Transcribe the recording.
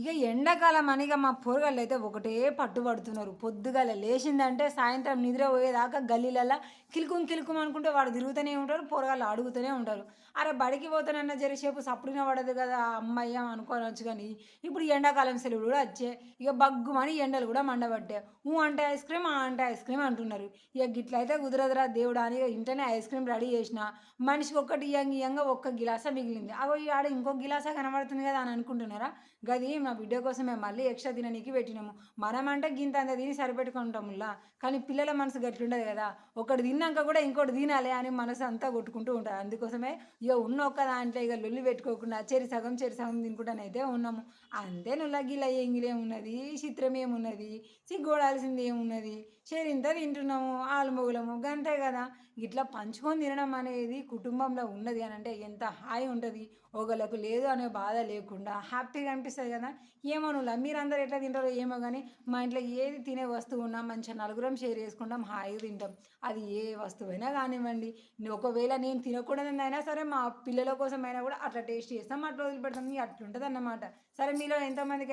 ఇక ఎండాకాలం అని ఇక మా పోరగాళ్ళు అయితే ఒకటే పట్టుబడుతున్నారు పొద్దుగాల లేచిందంటే సాయంత్రం నిద్ర పోయేదాకా గల్లీలల్లా కిలుకుం కిలుకుం అనుకుంటే వాడు తిరుగుతూనే ఉంటారు పోరగాళ్ళు అడుగుతూనే ఉంటారు. అరే బడికి పోతానన్న జరిసేపు సప్పుడిన పడదు కదా అమ్మయ్య అనుకోవచ్చు కానీ ఇప్పుడు ఎండాకాలం సెలవులు కూడా వచ్చే ఇక బగ్గుమని ఎండలు కూడా మండబట్టే ఊ అంటే ఐస్ క్రీమ్ ఆ అంటే ఐస్ క్రీమ్ అంటున్నారు. ఇక గిట్లయితే కుదరదురా దేవుడా అని ఇక ఇంటనే ఐస్ క్రీమ్ రెడీ చేసిన మనిషికి ఒక్కటి ఇయ్యంగా ఇయ్యంగా ఒక్క గిలాస మిగిలింది. అగో ఈ ఆడ ఇంకో గిలాస కనబడుతుంది కదా అని అనుకుంటున్నారా? గది నా బిడ్డ కోసం మేము మళ్ళీ ఎక్స్ట్రా తిననీకి పెట్టినాము. మనమంటే గింత అంత తిని సరిపెట్టుకుంటాములా. కానీ పిల్లల మనసు గట్లుండదు కదా. ఒకటి తిన్నాక కూడా ఇంకోటి తినాలి అని మనసు అంతా కొట్టుకుంటూ ఉంటుంది అందుకోసమే ఇక ఉన్న ఒక్క దాంట్లో ఇక లొల్లి పెట్టుకోకుండా చెరి సగం చెరి సగం తినుకుంటానైతే ఉన్నాము. అంతే నుల్లగిల్ల ఎంగిలే ఇంగిలేమున్నది చిత్రం ఏమున్నది సిగ్గోడాల్సింది ఏమున్నది చేరింత తింటున్నాము ఆలుమొగులము గంతే కదా. ఇట్లా పంచుకొని తినడం అనేది కుటుంబంలో ఉన్నది అని అంటే ఎంత హాయి ఉంటుంది. ఒకళ్ళకు లేదు అనే బాధ లేకుండా హ్యాపీగా అనిపిస్తుంది కదా. ఏమో నువ్వు మీరందరూ ఎట్లా తింటారో ఏమో కానీ మా ఇంట్లో ఏది తినే వస్తువు ఉన్నా మంచిగా నలుగురం షేర్ చేసుకుంటాం హాయిగా తింటాం. అది ఏ వస్తువైనా కానివ్వండి. ఒకవేళ నేను తినకూడదని అయినా సరే మా పిల్లల కోసం అయినా కూడా అట్లా టేస్ట్ చేస్తాం అట్లా వదిలిపెడతాం. అట్లుంటుంది అన్నమాట సరే మీలో ఎంతమందికి